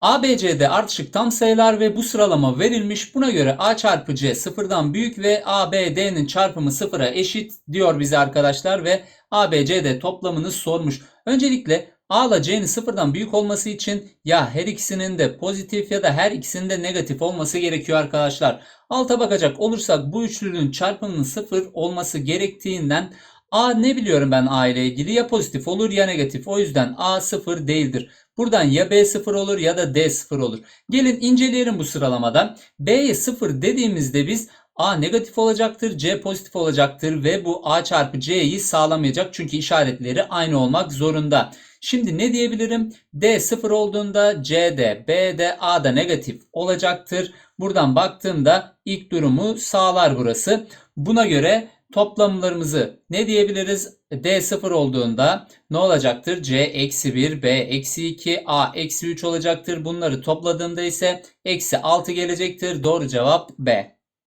ABC'de ardışık tam sayılar ve bu sıralama verilmiş. Buna göre A çarpı C sıfırdan büyük ve ABD'nin çarpımı sıfıra eşit diyor bize arkadaşlar ve ABCD toplamını sormuş. Öncelikle A ile C'nin sıfırdan büyük olması için ya her ikisinin de pozitif ya da her ikisinin de negatif olması gerekiyor arkadaşlar. Alta bakacak olursak bu üçlünün çarpımının sıfır olması gerektiğinden A ne biliyorum ben A ile ilgili ya pozitif olur ya negatif. O yüzden A sıfır değildir. Buradan ya B sıfır olur ya da D sıfır olur. Gelin inceleyelim bu sıralamada. B'ye sıfır dediğimizde biz A negatif olacaktır, C pozitif olacaktır ve bu A çarpı C'yi sağlamayacak çünkü işaretleri aynı olmak zorunda. Şimdi ne diyebilirim? D sıfır olduğunda C'de, B'de, A'da negatif olacaktır. Buradan baktığımda ilk durumu sağlar burası. Buna göre toplamlarımızı ne diyebiliriz? D 0 olduğunda ne olacaktır? C eksi 1, B eksi 2, A eksi 3 olacaktır. Bunları topladığımda ise eksi 6 gelecektir. Doğru cevap B.